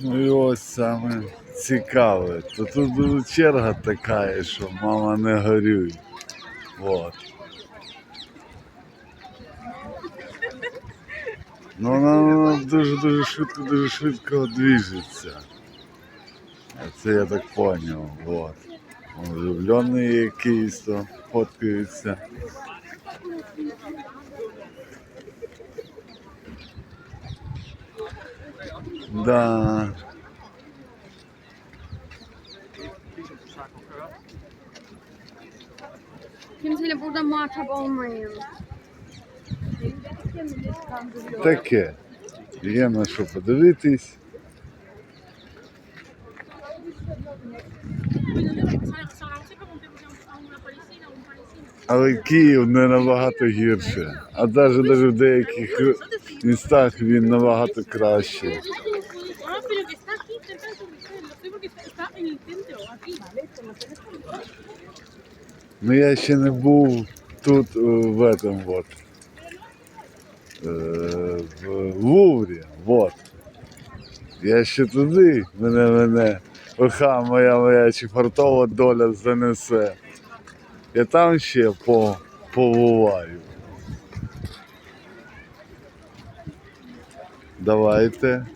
Ну і ось саме цікаве. То тут буде черга така, що мама не горюй. Вот. Ну вона, дуже-дуже швидко, дуже швидко двіжиться. Це я так поняв. Вот. Влюблений якийсь то фоткаються. Да. Kimseyle burada muhatap olmayın. Таке. Є на що подивитись. Але Київ не набагато гірше. А навіть, навіть в деяких містах він набагато краще. Sé porque está en el centro, aquí. Ну я ще не був тут в этом вот. е, В Луврі. Вот. Я ще туди, мене мене оха моя моя чефартова доля занесе. Я там ще по, побуваю. Давайте.